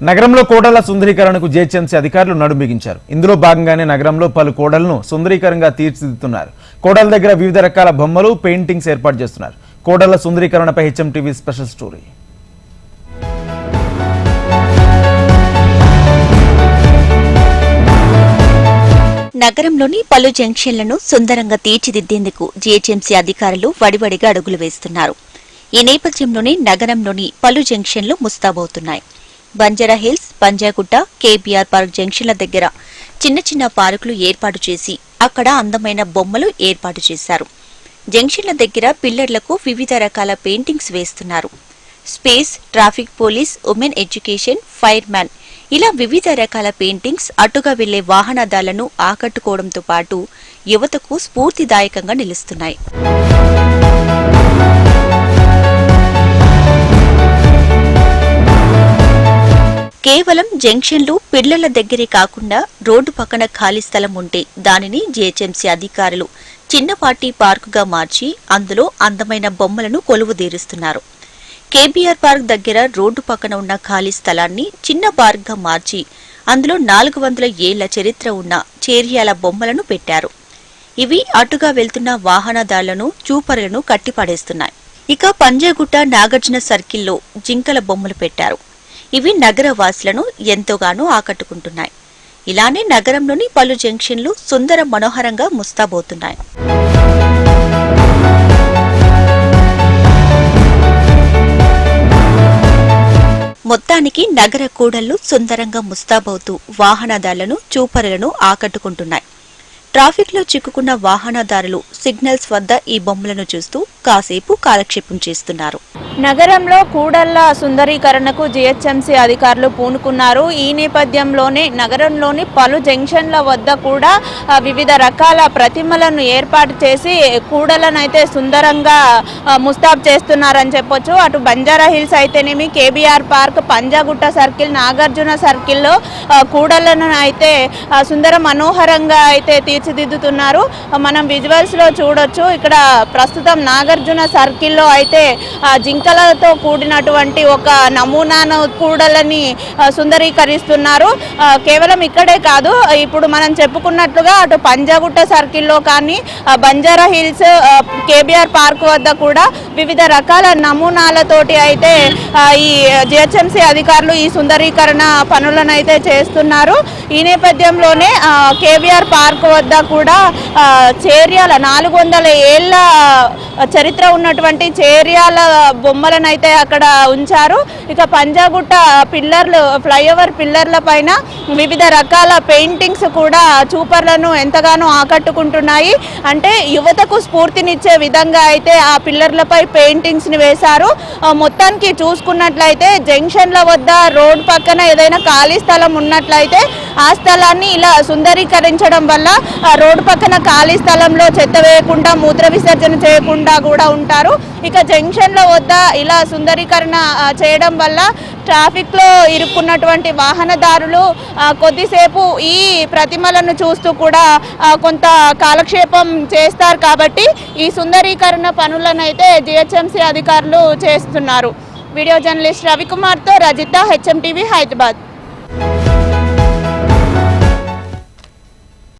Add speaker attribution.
Speaker 1: నగరంలో కోడళ్ళ సుందరీకరణకు జేహెచ్ఎంసీ అధికారులు నడుంబిగించారు ఇందులో భాగంగానే నగరంలో పలు కోడలను సుందరీకరంగా తీర్చిదిద్దుతున్నారు. కోడల దగ్గర వివిధ రకాల బొమ్మలు పెయింటింగ్స్ ఏర్పాటు చేస్తున్నారు. కోడళ్ళ సుందరీకరణపై హెచ్ఎం టీవీ స్పెషల్ స్టోరీ.
Speaker 2: నగరంలోని పలు జంక్షన్లను సుందరంగా తీర్చిదిద్దేందుకు జీహెచ్ఎంసీ అధికారులు వడివడిగా అడుగులు వేస్తున్నారు. ఈ నేపథ్యంలోనే నగరంలోని పలు జంక్షన్లు ముస్తాబవుతున్నాయి. Banjara Hills Panjagutta KBR Park జంక్షన్ల దగ్గర చిన్న చిన్న పార్కులు ఏర్పాటు చేసి అక్కడ అందమైన బొమ్మలు ఏర్పాటు చేశారు. జంక్షన్ల దగ్గర పిల్లర్లకు వివిధ రకాల పెయింటింగ్స్ వేస్తున్నారు. Space traffic police women education fire man ఇలా వివిధ రకాల పెయింటింగ్స్ అటుగా వెళ్ళే వాహనదారులను ఆకట్టుకోవడంతో పాటు యువతకు స్ఫూర్తిదాయకంగా నిలుస్తున్నాయి. కేవలం జంక్షన్లు పిల్లల దగ్గరే కాకుండా రోడ్డు పక్కన ఖాళీ స్థలం ఉంటే దానిని జీహెచ్ఎంసీ అధికారులు చిన్నపాటి పార్కుగా మార్చి అందులో అందమైన బొమ్మలను కొలువుదీరుస్తున్నారు. కేబీఆర్ పార్క్ దగ్గర రోడ్డు పక్కన ఉన్న ఖాళీ స్థలాన్ని చిన్న పార్క్గా మార్చి అందులో నాలుగు వందల ఏళ్ళ చరిత్ర ఉన్న చేర్యాల బొమ్మలను పెట్టారు. ఇవి అటుగా వెళ్తున్న వాహనదారులను చూపరులను కట్టిపడేస్తున్నాయి. ఇక పంజాగుట్ట నాగార్జున సర్కిల్లో జింకల బొమ్మలు పెట్టారు. ఇవి నగర వాసులను ఎంతోగానో ఆకట్టుకుంటున్నాయి. ఇలానే నగరంలోని పలు జంక్షన్లు సుందర మనోహరంగా ముస్తాబోతున్నాయి మొత్తానికి నగర కూడళ్ళు సుందరంగా ముస్తాబవుతూ వాహనదారులను చూపరులను ఆకట్టుకుంటున్నాయి. ట్రాఫిక్లో చిక్కుకున్న వాహనదారులు సిగ్నల్స్ వద్ద ఈ బొమ్మలను చూస్తూ కాసేపు కాలక్షేపం చేస్తున్నారు.
Speaker 3: నగరంలో కూడళ్ళ సుందరీకరణకు జీహెచ్ఎంసీ అధికారులు పూనుకున్నారు. ఈ నేపథ్యంలోనే నగరంలోని పలు జంక్షన్ల వద్ద కూడా వివిధ రకాల ప్రతిమలను ఏర్పాటు చేసి కూడలను అయితే సుందరంగా ముస్తాబ్ చేస్తున్నారని చెప్పొచ్చు. అటు బంజారా హిల్స్ అయితేనేమి KBR Park Panjagutta circle Nagarjuna సర్కిల్లో కూడలను అయితే సుందర మనోహరంగా అయితే తీర్చి తీర్చిదిద్దుతున్నారు. మనం విజువల్స్లో చూడొచ్చు. ఇక్కడ ప్రస్తుతం నాగార్జున సర్కిల్లో అయితే జింకలతో కూడినటువంటి ఒక నమూనాను కూడలని సుందరీకరిస్తున్నారు. కేవలం ఇక్కడే కాదు ఇప్పుడు మనం చెప్పుకున్నట్లుగా అటు పంజాగుట్ట సర్కిల్లో కానీ Banjara Hills KBR KBR Park వద్ద కూడా వివిధ రకాల నమూనాలతోటి అయితే ఈ జిహెచ్ఎంసీ అధికారులు ఈ సుందరీకరణ పనులను అయితే చేస్తున్నారు. ఈ నేపథ్యంలోనే కేవీఆర్ పార్క్ వద్ద కూడా చేర్యాల నాలుగు వందల ఏళ్ళ చరిత్ర ఉన్నటువంటి చేర్యాల బొమ్మలను అయితే అక్కడ ఉంచారు. ఇక పంజాగుట్ట పిల్లర్లు ఫ్లైఓవర్ పిల్లర్ల పైన వివిధ రకాల పెయింటింగ్స్ కూడా చూపర్లను ఎంతగానో ఆకట్టుకుంటున్నాయి. అంటే యువతకు స్ఫూర్తినిచ్చే విధంగా అయితే ఆ పిల్లర్లపై పెయింటింగ్స్ని వేశారు. మొత్తానికి చూసుకున్నట్లయితే జంక్షన్ల వద్ద రోడ్ పక్కన ఏదైనా ఖాళీ స్థలం ఉన్నట్లయితే ఆ స్థలాన్ని ఇలా సుందరీకరించడం వల్ల రోడ్డు పక్కన ఖాళీ స్థలంలో చెత్త వేయకుండా మూత్ర విసర్జన చేయకుండా కూడా ఉంటారు. ఇక జంక్షన్ల వద్ద ఇలా సుందరీకరణ చేయడం వల్ల ట్రాఫిక్లో ఇరుక్కున్నటువంటి వాహనదారులు కొద్దిసేపు ఈ ప్రతిమలను చూస్తూ కూడా కొంత కాలక్షేపం చేస్తారు కాబట్టి ఈ సుందరీకరణ పనులను అయితే జిహెచ్ఎంసీ అధికారులు చేస్తున్నారు. వీడియో జర్నలిస్ట్ రవికుమార్తో రజిత హెచ్ఎం టీవీ హైదరాబాద్.